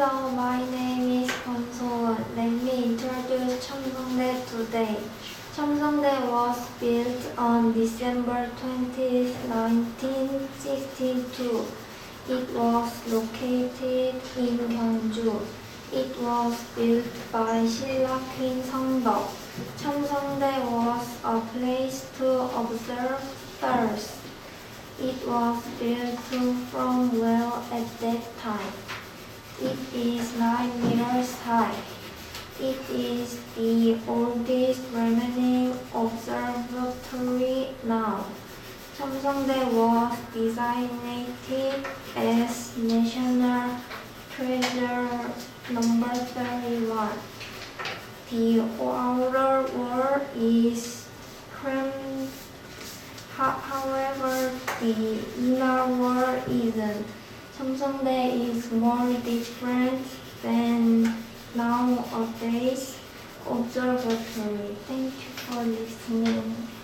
Hello, my name is Kwon So-won. Let me introduce Cheongseongdae today. Cheongseongdae was built on December 20, 1962. It was located in Gyeongju. It was built by Silla Queen Seongdeok. Cheongseongdae was a place to observe stars. It was built from well at that time. It is 9 meters high. It is the oldest remaining observatory now. Cheongseongdae was designated as National Treasure number 31. The outer wall is cramped However, the inner wall isn't. Samsung is more different than nowadays observatory. Thank you for listening.